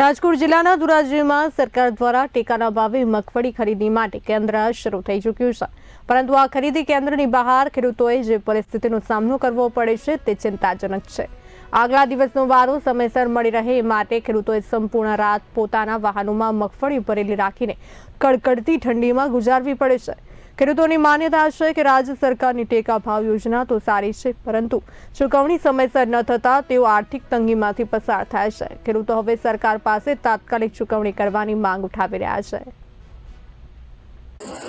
રાજકોટ જિલ્લાના ધોરાજીમાં સરકાર દ્વારા ટેકાના ભાવે મગફળી ખરીદી માટે કેન્દ્ર શરૂ થઈ ચૂક્યું છે. પરંતુ આ ખરીદી કેન્દ્રની બહાર ખેડૂતોએ જે પરિસ્થિતિનો સામનો કરવો પડે છે તે ચિંતાજનક છે. આગલા દિવસનો વારો સમયસર મળી રહે એ માટે ખેડૂતોએ સંપૂર્ણ રાત પોતાના વાહનોમાં મગફળી ભરેલી રાખીને કડકડતી ઠંડીમાં ગુજારવી પડે છે. ખેડૂતોની માન્યતા છે કે રાજ્ય સરકારની ટેકા ભાવ યોજના તો સારી છે, પરંતુ ચૂકવણી સમયસર ન થતાં તેઓ આર્થિક તંગીમાંથી પસાર થાય છે. ખેડૂતો હવે સરકાર પાસે તાત્કાલિક ચૂકવણી કરવાની માંગ ઉઠાવી રહ્યા છે.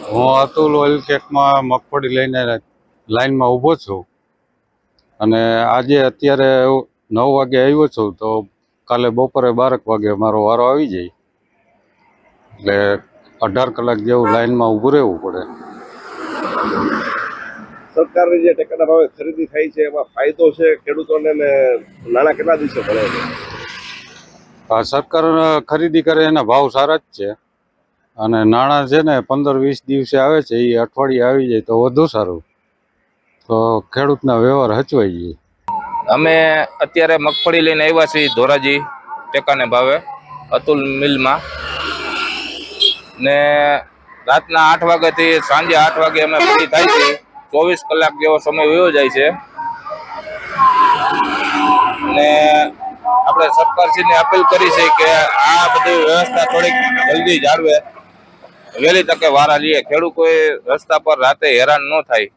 હું અતુલ ઓઇલ કેકમાં મગફળી લઈને લાઈનમાં ઊભો છું અને આજે અત્યારે નવ વાગે આવ્યો છું તો કાલે બપોરે બારક વાગે મારો વારો આવી જાય. એટલે અઢાર કલાક જેવું લાઈનમાં ઊભું રહેવું પડે. સરકારની જે ટેકાના ભાવે ખરીદી થાય છે એમાં ફાયદો છે ખેડૂતોને ને નાણાં કેટલા દિવસે મળે છે? સરકાર ખરીદી કરે એના ભાવ સારા જ છે. અને નાણાં છે ને પંદર વીસ દિવસે આવે છે એ અઠવાડિયે આવી જાય તો વધુ સારું. તો ખેડૂતના વ્યવહાર હચવાઈ જાય અમે અત્યારે મગફળી લઈને આવ્યા છીએ ધોરાજી ટેકાને ભાવે અતુલ મિલમાં. ને રાતના આઠ વાગ્યાથી સાંજે આઠ વાગે અમે ફ્રી થાય છે. ચોવીસ કલાક જેવો સમય વયો જાય છે. ને આપણે સરકારશ્રીને અપીલ કરી છે કે આ બધી વ્યવસ્થા થોડીક જલ્દી જાળવે. વહેલી તકે વારા લઈએ. ખેડૂતોએ રસ્તા પર રાતે હેરાન ન થાય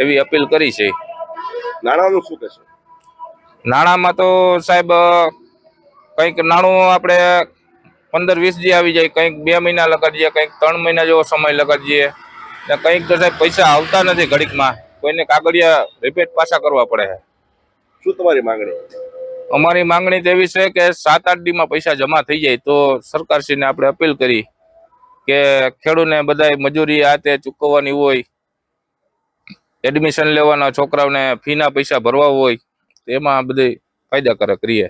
એવી અપીલ કરી છે. નાણાંનું શું કહેશો? નાણાંમાં તો સાહેબ કંઈક નાણું આપણે પંદર વીસ જે આવી જાય કંઈક બે મહિના લગાડીએ કંઈક ત્રણ મહિના જેવો સમય લગાડીએ. ને કંઈક તો સાહેબ પૈસા આવતા નથી ઘડીકમાં. કોઈને કાગળિયા રિપેટ પાછા કરવા પડે છે. શું તમારી માંગણી? અમારી માંગણી તેવી એવી છે કે સાત આઠ દીમાં પૈસા જમા થઈ જાય તો સરકારશ્રીને આપણે અપીલ કરી કે ખેડૂને બધાય મજૂરી આ તે ચૂકવવાની હોય એડમિશન લેવાના છોકરાઓને ફીના પૈસા ભરવા હોય એમાં બધી ફાયદાકારક રહીએ